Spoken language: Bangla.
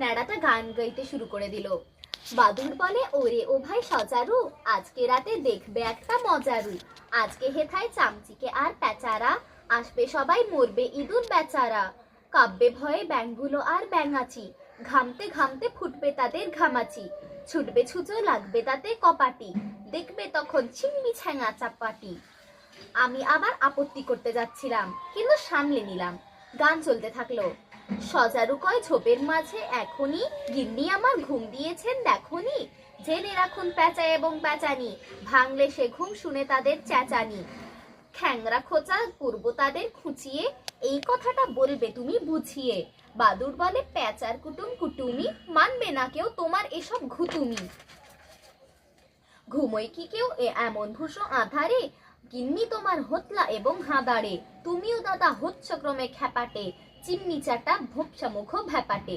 ন্যাড়াটা গান গাইতে শুরু করে দিল। বাদুর বলে, ওরে ও ভাই সজারু, আজকে রাতে দেখবে একটা মজারু। আজকে হেথায় চামচিকে আর প্যাচারা, আসবে সবাই মরবে ইঁদুর বেচারা। কাব্যে ভয়ে ব্যাঙগুলো আর ব্যাঙাচি, ঘামতে ঘামতে ফুটবে তাদের ঘামাচি। ছুটবে ছুচো, লাগবে তাতে কপাটি, দেখবে তখন ছিম্মি ছ্যাঙা চাপাটি। আমি আবার আপত্তি করতে যাচ্ছিলাম, কিন্তু সামলে নিলাম। গান চলতে থাকল। সজারু কয় ঝোপের মাঝে এখনই গিন্নি আমার ঘুম দিয়েছেন, দেখনি? জেনে রাখুন প্যাঁচা এবং প্যাঁচানি, ভাঙলে সে ঘুম শুনে তাদের চেঁচানি। খ্যাংরা খোঁচা পূর্ব তাদের খুঁচিয়ে, এই কথাটা বলবে তুমি বুঝিয়ে। বাদুর বলে, প্যাঁচার কুটুম কুটুমি, মানবে না কেউ তোমার এসব ঘুতুমি। ঘুমোই কি কেউ? এ এমন ভূষো আধারে গিন্নি তোমার হতলা এবং হাঁদাড়ে। তুমিও দাদা হচ্ছ ক্রমে খ্যাপাটে, চিমনি চাটা ভোপসা মুখ ভ্যাপাটে।